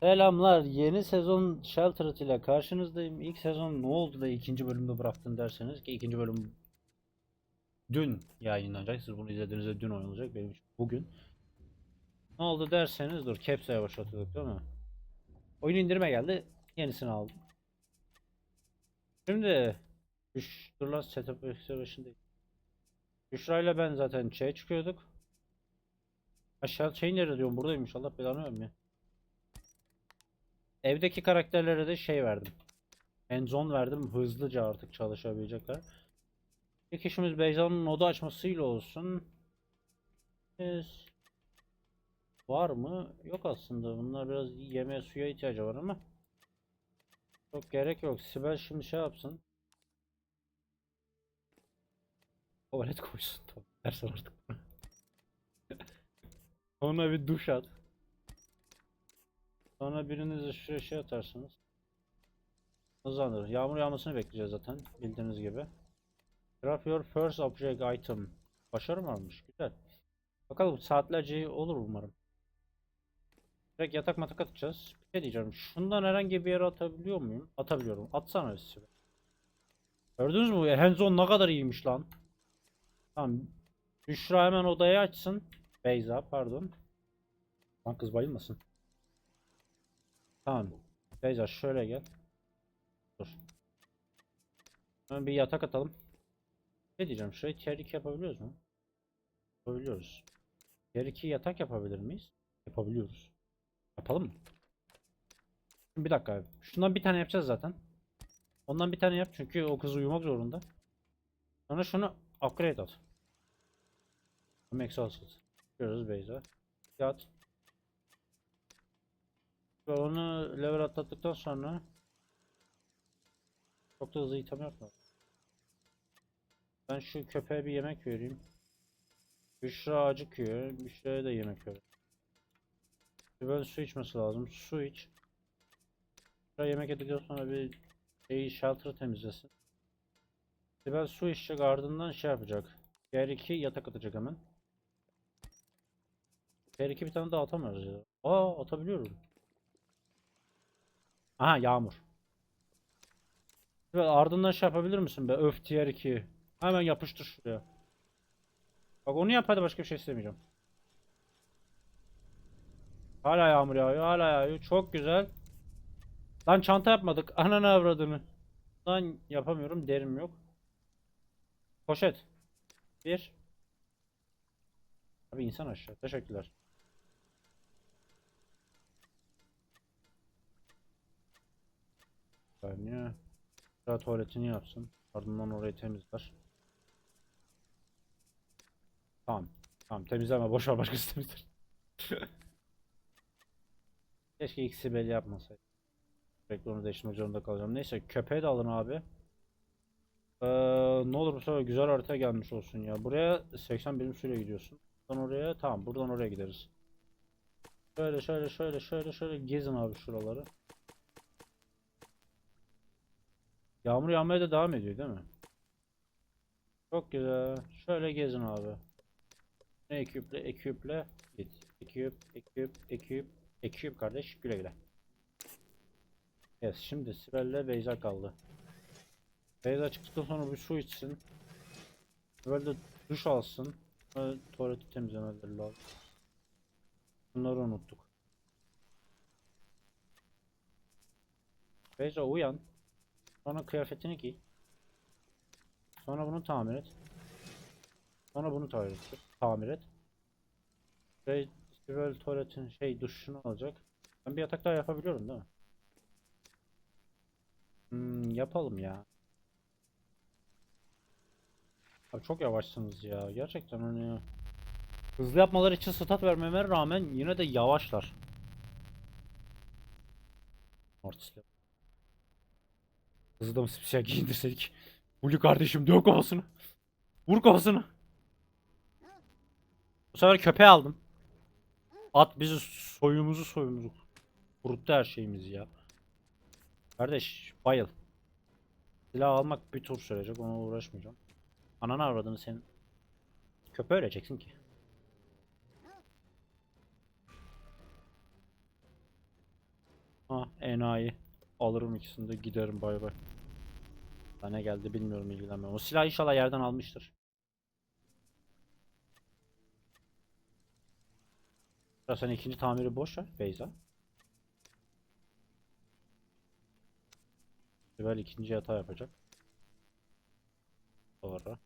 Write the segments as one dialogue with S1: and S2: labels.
S1: Selamlar. Yeni sezon Sheltered ile karşınızdayım. İlk sezon ne oldu da ikinci bölümde bıraktın derseniz ki ikinci bölüm dün yayınlanacak. Siz bunu izlediğinizde dün oynanacak. Benim için bugün. Ne oldu derseniz dur. Caps'e yavaşlatıyorduk değil mi? Oyun indirime geldi. Yenisini aldım. Şimdi Düş, dur lan setup başındayım. Büşra ile ben zaten şeye çıkıyorduk. Aşağı şey nerede diyorum buradaymış Allah belanı vermiyor. Evdeki karakterlere de şey verdim. Enzon verdim. Hızlıca artık çalışabilecekler. İlk işimiz Beyza'nın oda açmasıyla olsun. Biz... Var mı? Yok aslında. Bunlar biraz yemeğe suya ihtiyacı var ama. Çok gerek yok. Sibel şimdi şey yapsın. Tuvalet koysun. Tamam. Dersen artık. Sonra bir duş at. Sonra birinizi şuraya şey atarsınız. Hızlandır. Yağmur yağmasını bekleyeceğiz zaten. Bildiğiniz gibi. Drop your first object item. Başarı mı almış? Güzel. Bakalım saatlerce olur umarım. Direkt yatak matak atacağız. Bir şey diyeceğim. Şundan herhangi bir yere atabiliyor muyum? Atabiliyorum. Atsana size. Gördünüz mü? Hands-on ne kadar iyiymiş lan. Tamam. Büşra hemen odayı açsın. Beyza pardon. Lan kız bayılmasın. Tamam. Beyza şöyle gel. Dur. Hemen bir yatak atalım. Ne diyeceğim? Şurayı tier 2 yapabiliyoruz mu? Yapabiliyoruz. Tier 2 yatak yapabilir miyiz? Yapabiliyoruz. Yapalım mı? Bir dakika abi. Şundan bir tane yapacağız zaten. Ondan bir tane yap çünkü o kız uyumak zorunda. Sonra şunu upgrade at. Max olsun. Görüyoruz Beyza. Yat. Ve onu level atlattıktan sonra çok da hızlı item yapma. Ben şu köpeğe bir yemek vereyim. Büşra acıkıyor. Büşra'ya da yemek ver. Ben su içmesi lazım. Su iç. Büşra yemek yedikten sonra bir şeyi shelter temizlesin. Ben su içecek ardından şey yapacak. Diğer iki yatak atacak hemen. Diğer iki bir tane daha atamıyoruz ya. Aa atabiliyorum. Aha yağmur. Ve ardından şey yapabilir misin be? Öf tier 2. Hemen yapıştır şuraya. Bak onu yap hadi başka bir şey istemeyeceğim. Hala yağmur yağıyor, hala yağıyor. Çok güzel. Lan çanta yapmadık. Ananı avradını. Lan yapamıyorum, derim yok. Poşet. Bir. Abi insan aşağı. Teşekkürler. Saniye. Daha tuvaletini yapsın. Ardından orayı temizler. Tamam. Tamam temizleme. Boş ver başkası temizler. Keşke ikisi belli yapmasaydı. Sürekli onu değiştirmek zorunda kalacağım. Neyse köpeği de alın abi. Ee, ne olur bu sefer güzel harita gelmiş olsun ya. Buraya 80 birim süre gidiyorsun. Buradan oraya tamam buradan oraya gideriz. Şöyle şöyle şöyle şöyle şöyle gezin abi şuraları. Yağmur yağmaya da devam ediyor değil mi? Çok güzel. Şöyle gezin abi. Ne eküple eküple git. Eküp eküp eküp eküp kardeş güle güle. Evet şimdi Sibel'le Beyza kaldı. Beyza çıktıktan sonra bir su içsin. Böyle duş alsın. Tuvaleti temizlemeleri lazım. Bunları unuttuk. Beyza uyan. Sonra kıyafetini giy. Sonra bunu tamir et. Sonra bunu tamir et. Tamir et. Ve Sibel tuvaletin şey duşunu alacak. Ben bir yatak daha yapabiliyorum değil mi? Hmm, yapalım ya. Abi çok yavaşsınız ya. Gerçekten hani hızlı yapmaları için stat vermeme rağmen yine de yavaşlar. Artistler. Hızlı da mı siyah giyindirseydik? Huli kardeşim dök kafasını. Vur kafasını. Bu sefer köpeği aldım. At bizi soyumuzu soyumuzu. Kuruttu her şeyimizi ya. Kardeş bayıl. Silah almak bir tur sürecek ona uğraşmayacağım. Ananı avradını sen. Köpeği öleceksin ki. enayi. Alırım ikisini de giderim bay bay. Daha ne geldi bilmiyorum ilgilenmiyorum. O silah inşallah yerden almıştır. Ya sen ikinci tamiri boş ver Beyza. Sibel ikinci yatağı yapacak. Sonra.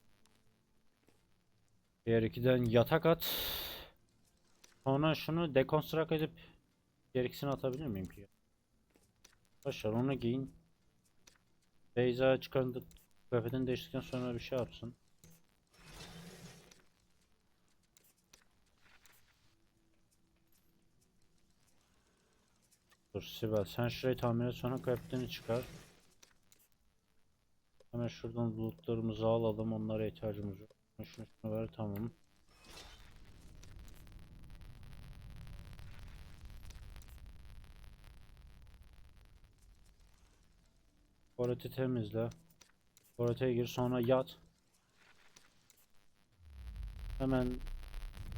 S1: Diğer ikiden yatak at. Sonra şunu dekonstrakt edip diğer ikisini atabilir miyim ki? Başlar onu giyin. Beyza çıkardı kıyafetini değiştirdikten sonra bir şey yapsın. Dur Sibel sen şurayı tamir et sonra kıyafetini çıkar. Hemen şuradan lootlarımızı alalım onlara ihtiyacımız yok. Şunu şunu ver tamam. Tuvaleti temizle. Tuvalete gir sonra yat. Hemen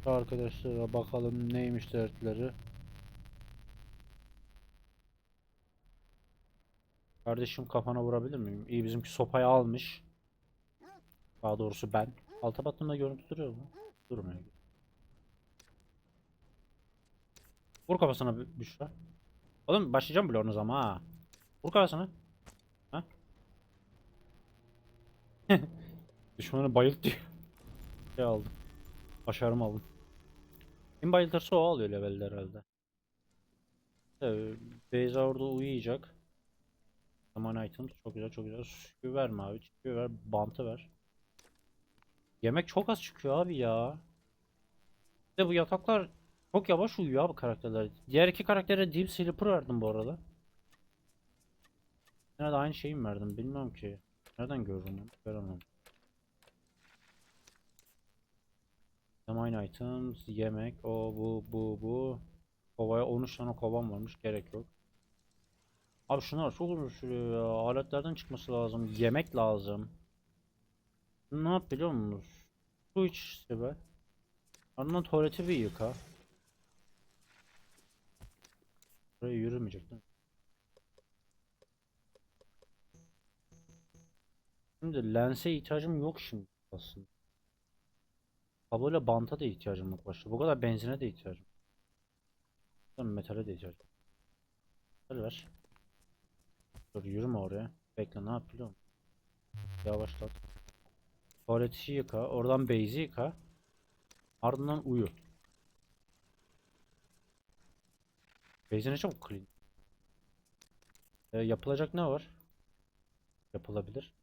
S1: arkadaşlara bakalım neymiş dertleri. Kardeşim kafana vurabilir miyim? İyi bizimki sopayı almış. Daha doğrusu ben. Alta battığımda görüntü duruyor mu? Durmuyor. Vur kafasına Bü- Büşra. Oğlum başlayacağım bloğunuz ama ha. Vur kafasına. Ha? Düşmanı bayılt diyor. Şey aldım. Başarım aldım. Kim bayıltırsa o alıyor levelde herhalde. Ee, Beyza orada uyuyacak. Zaman items çok güzel çok güzel. Suyu verme abi. Suyu ver. Bantı ver. Yemek çok az çıkıyor abi ya. Bir de bu yataklar çok yavaş uyuyor abi karakterler. Diğer iki karaktere Deep Sleeper verdim bu arada. Yine de aynı şeyi mi verdim bilmiyorum ki. Nereden görürüm onu? Göremem. İtems, yemek, o bu bu bu. Kovaya 13 tane kovan varmış gerek yok. Abi şunlar çok uzun sürüyor ya. Aletlerden çıkması lazım. Yemek lazım. Ne yap biliyor musunuz? Su iç işte be. Ardından tuvaleti bir yıka. Buraya yürümeyecek? Şimdi lense ihtiyacım yok şimdi aslında. Kabloyla banta da ihtiyacım yok başta. Bu kadar benzine de ihtiyacım. Metale de ihtiyacım. Metal ver. Dur yürüme oraya. Bekle ne yap biliyor musun? Yavaşlat. Tuvaleti yıka. Oradan base'i yıka. Ardından uyu. Base'i ne çabuk clean. Ee, yapılacak ne var? Yapılabilir.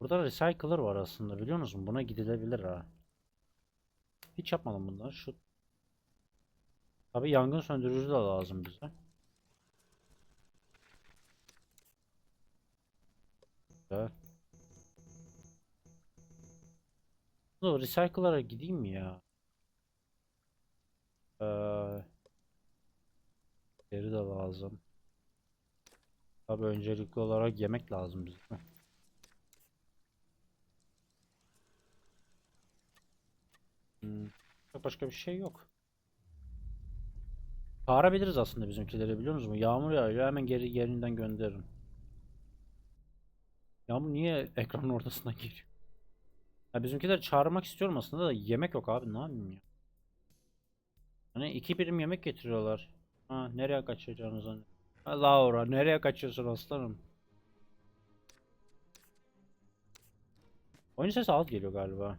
S1: Burada recycler var aslında biliyor musun? Buna gidilebilir ha. Hiç yapmadım bunlar. Şu Tabii yangın söndürücü de lazım bize. Güzel. Dur recycler'a gideyim mi ya? Ee, de lazım. Tabii öncelikli olarak yemek lazım bize. Hmm, çok başka bir şey yok. Çağırabiliriz aslında bizimkileri biliyor musunuz? Yağmur yağıyor hemen geri yerinden gönderirim. Yağmur niye ekranın ortasından geliyor? Ya bizimkileri çağırmak istiyorum aslında da yemek yok abi ne yapayım ya? Hani iki birim yemek getiriyorlar. Ha nereye kaçacağınız hani? Ha, Laura nereye kaçıyorsun aslanım? Oyun sesi az geliyor galiba.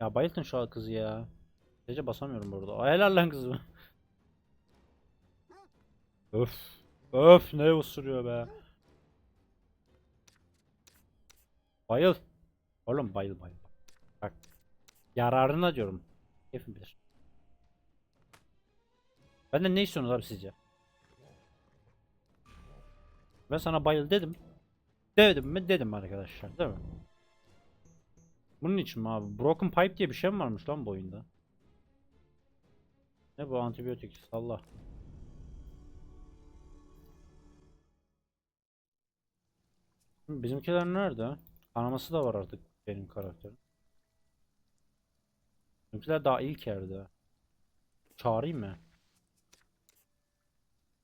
S1: Ya bayıltın şu kızı ya. Gece basamıyorum burada. Ay helal lan kızım. Öf. Öf ne usuruyor be. Bayıl. Oğlum bayıl bayıl. Bak. Yararına diyorum. Keyfim bilir. Benden ne istiyorsunuz abi sizce? Ben sana bayıl dedim. Dedim mi? Dedim arkadaşlar değil mi? Bunun için mi abi? Broken Pipe diye bir şey mi varmış lan bu oyunda? Ne bu antibiyotik? Salla. Bizimkiler nerede? Kanaması da var artık benim karakterim. Bizimkiler daha ilk yerde. Çağırayım mı?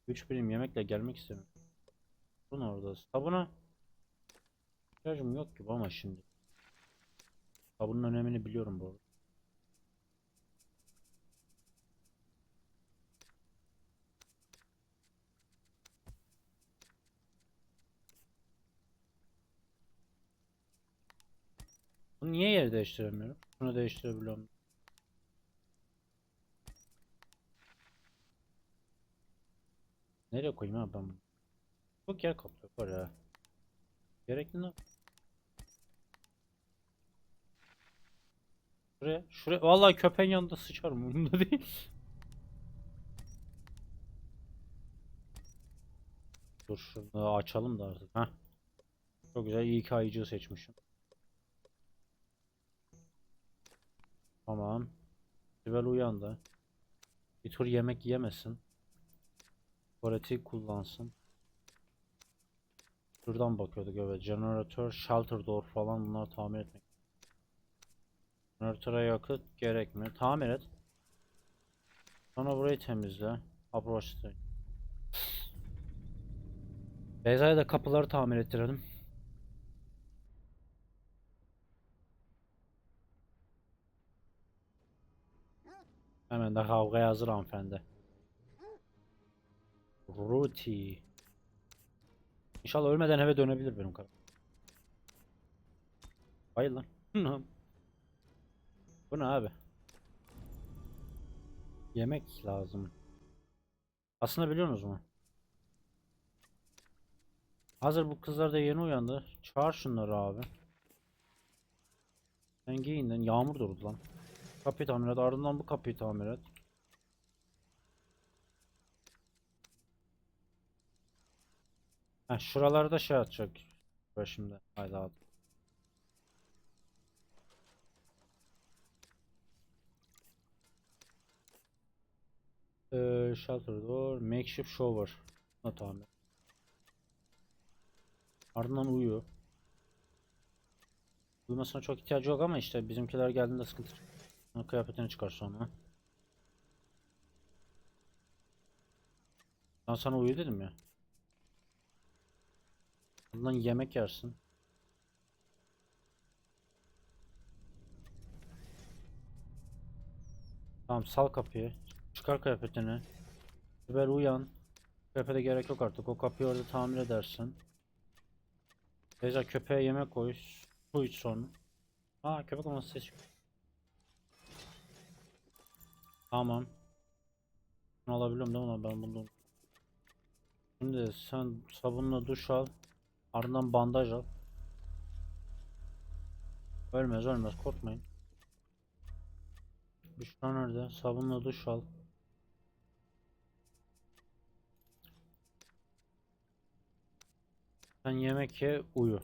S1: 3 birim yemekle gelmek istemiyorum. Bunun orada. Sabuna ihtiyacım yok gibi ama şimdi. Sabunun önemini biliyorum bu arada. Bunu niye yer değiştiremiyorum? Şunu değiştirebiliyorum. Nereye koyayım abi ben bunu? Çok yer kaplıyor var ya. Gerekli ne? Şuraya, şuraya. Vallahi köpeğin yanında sıçarım. Umurumda değil. Dur şunu açalım da artık. Heh. Çok güzel. İyi ki ayıcığı seçmişim. Tamam. Sibel uyandı. Bir tur yemek yemesin. Tuvaleti kullansın. Şuradan bakıyorduk evet. Jeneratör, shelter door falan bunları tamir etmek. Jeneratöre yakıt gerek mi? Tamir et. Sonra burayı temizle. Approach the- Beyza'ya da kapıları tamir ettirelim. Hemen de kavgaya hazır hanımefendi. Ruti. İnşallah ölmeden eve dönebilir benim karım. Hayır lan. Bu ne abi? Yemek lazım. Aslında biliyorsunuz mu? Hazır bu kızlar da yeni uyandı. Çağır şunları abi. Sen giyin lan. Yağmur durdu lan. Kapıyı tamir et. Ardından bu kapıyı tamir et. Heh, şuralarda şey atacak. Şimdi. Haydi abi. Ee, shelter door, makeshift shower. Ne tamir. Ardından uyuyor. Uyumasına çok ihtiyacı yok ama işte bizimkiler geldiğinde sıkıntı. Kıyafetini çıkar sonra. Ben sana uyu dedim ya. Bundan yemek yersin. Tamam sal kapıyı. Çıkar kıyafetini. Sibel uyan. Kıyafete gerek yok artık. O kapıyı orada tamir edersin. Beyza köpeğe yemek koy. Su iç sonra. Aa köpek olması ses. Tamam. Bunu alabiliyorum değil mi ben bunu? Şimdi sen sabunla duş al. Ardından bandaj al. Ölmez ölmez korkmayın. Büşra nerede? Sabunla duş al. Sen yemek ye uyu.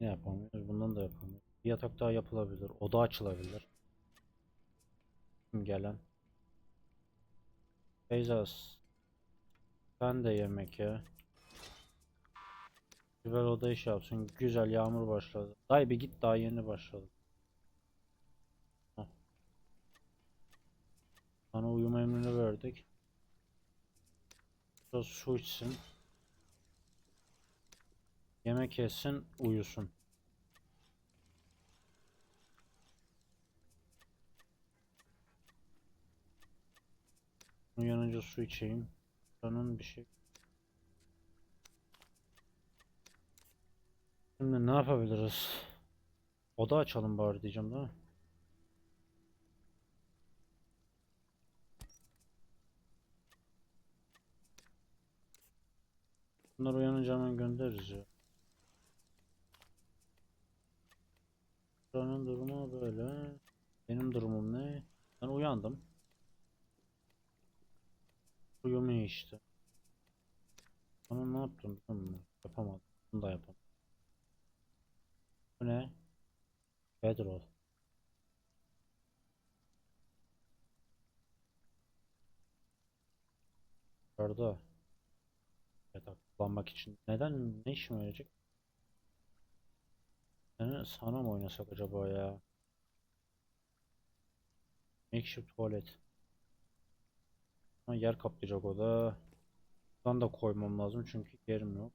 S1: Ne yapamıyoruz? Bundan da yapamıyoruz. Bir yatak daha yapılabilir. Oda açılabilir. Kim gelen? Beyzas. Sen de yemek ye. Güzel oda iş yapsın. Güzel yağmur başladı. Dayı bir git daha yeni başladı. Hah. Sana uyuma emrini verdik. Biraz su içsin. Yemek yesin, uyusun. Uyanınca su içeyim. Canın bir şey. Şimdi ne yapabiliriz? Oda açalım bari diyeceğim değil mi? Bunlar uyanınca hemen göndeririz ya. Buranın durumu böyle. Benim durumum ne? Ben uyandım. Uyumuyor işte. Ama ne yaptım biliyor musun? Yapamadım. Bunu da yapamadım. Bu ne? Bedroll. Orada. Kullanmak için. Neden? Ne işime yarayacak? Yani sana mı oynasak acaba ya? Sana? Makeshift tuvalet. Ama yer kaplayacak o da. Buradan da koymam lazım çünkü yerim yok.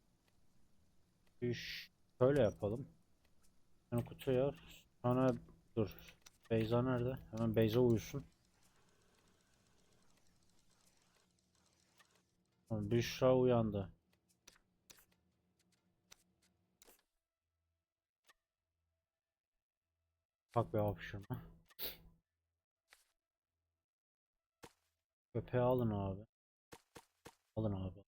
S1: Üş, şöyle yapalım. Yani kutuya sonra dur. Beyza nerede? Hemen Beyza uyusun. Büşra uyandı. Bak be hapşırma. Köpeği alın abi. Alın abi.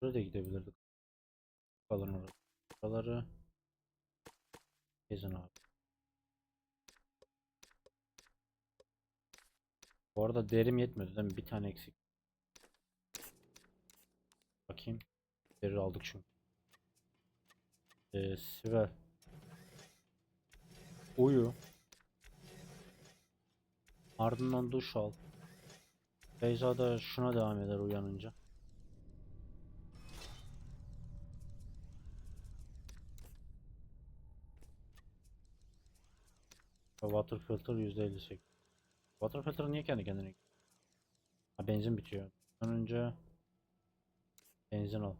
S1: Buraya da gidebilirdik. Alın orada. Buraları gezin abi. Bu arada derim yetmedi değil mi? Bir tane eksik. Bakayım. Deri aldık çünkü. Ee, Sibel. Uyu. Ardından duş al. Beyza da şuna devam eder uyanınca. Water filter %58. Water filter niye kendi kendine? Ha benzin bitiyor. Önce benzin al.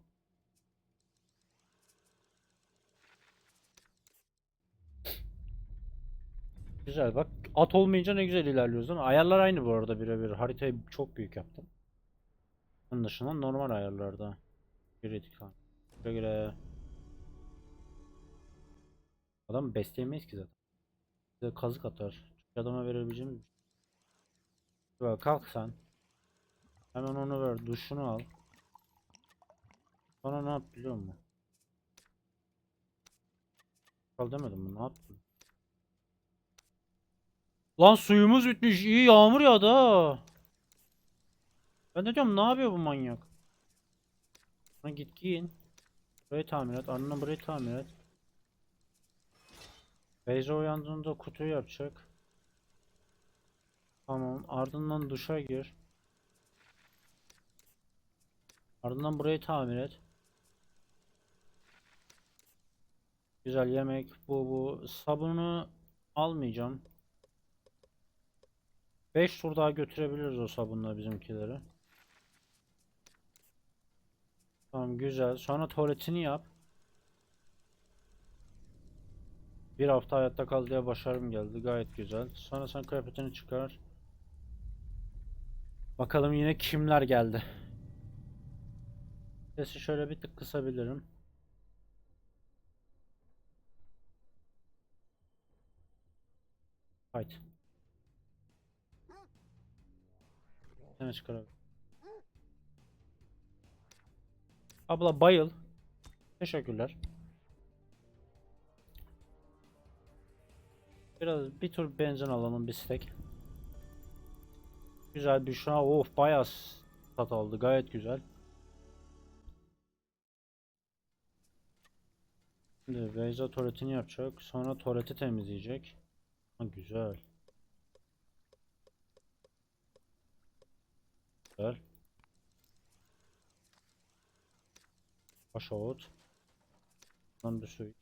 S1: Güzel bak. At olmayınca ne güzel ilerliyoruz mi? Ayarlar aynı bu arada birebir. Haritayı çok büyük yaptım. Onun dışında normal ayarlarda. Kritik ha. Güle güle. Adam besleyemeyiz ki zaten. Bize kazık atar. Çünkü adama verebileceğimiz şey. Böyle kalk sen. Hemen onu ver. Duşunu al. Sonra ne yap biliyor musun? Kal demedim mi? Ne yaptın? Lan suyumuz bitmiş. İyi yağmur yağdı ha. Ben de diyorum ne yapıyor bu manyak? Lan git giyin. Burayı tamir et. Ardından burayı tamir et. Beyza uyandığında kutuyu yapacak. Tamam. Ardından duşa gir. Ardından burayı tamir et. Güzel yemek. Bu bu. Sabunu almayacağım. 5 tur daha götürebiliriz o sabunla bizimkileri. Tamam güzel. Sonra tuvaletini yap. Bir hafta hayatta kal diye başarım geldi. Gayet güzel. Sonra sen kıyafetini çıkar. Bakalım yine kimler geldi. Sesi şöyle bir tık kısabilirim. Haydi. Seni çıkar abi. Abla bayıl. Teşekkürler. Biraz bir tur benzin alalım bir stek. Güzel bir şu an of bayağı tat aldı gayet güzel. Şimdi Beyza tuvaletini yapacak. Sonra tuvaleti temizleyecek. Ha, güzel. Güzel. Aşağı Lan bir su.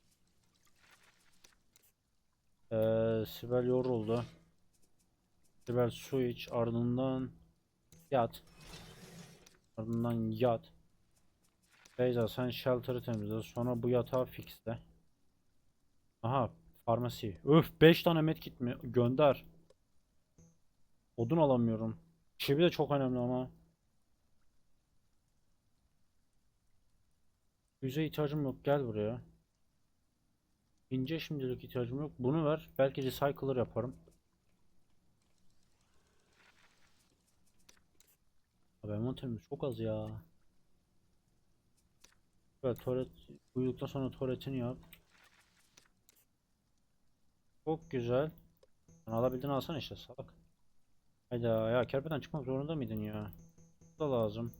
S1: Ee, Sibel yoruldu. Sibel su iç. Ardından yat. Ardından yat. Beyza sen shelter'ı temizle. Sonra bu yatağı fixle. Aha farmasi. Öf 5 tane medkit mi? Gönder. Odun alamıyorum. Çivi de çok önemli ama. Yüze ihtiyacım yok. Gel buraya. İnce şimdilik ihtiyacım yok. Bunu ver. Belki recycler yaparım. Abi envanterimiz çok az ya. Evet tuvalet uyuduktan sonra tuvaletini yap. Çok güzel. Alabildiğini alsana işte salak. Hayda ya kerpeden çıkmak zorunda mıydın ya? Bu da lazım.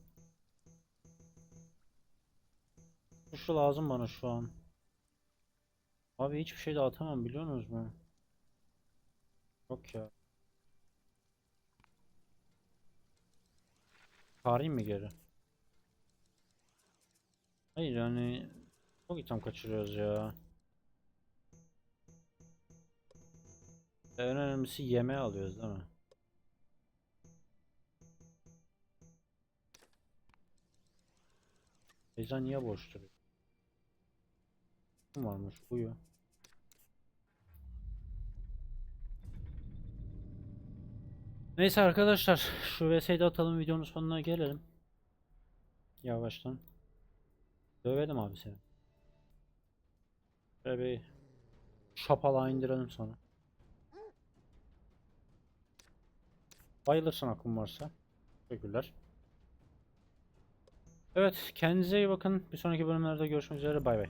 S1: Şu lazım bana şu an. Abi hiçbir şey de atamam biliyor musunuz mu? Yok ya. Çağırayım mı geri? Hayır yani çok item kaçırıyoruz ya. En önemlisi yemeği alıyoruz değil mi? Beyza niye boş duruyor? Kim varmış? Uyu. Neyse arkadaşlar şu VS'yi de atalım videonun sonuna gelelim. Yavaştan. Dövelim abi seni. Bir şapala indirelim sonra. Bayılırsın aklın varsa. Teşekkürler. Evet kendinize iyi bakın. Bir sonraki bölümlerde görüşmek üzere. Bay bay.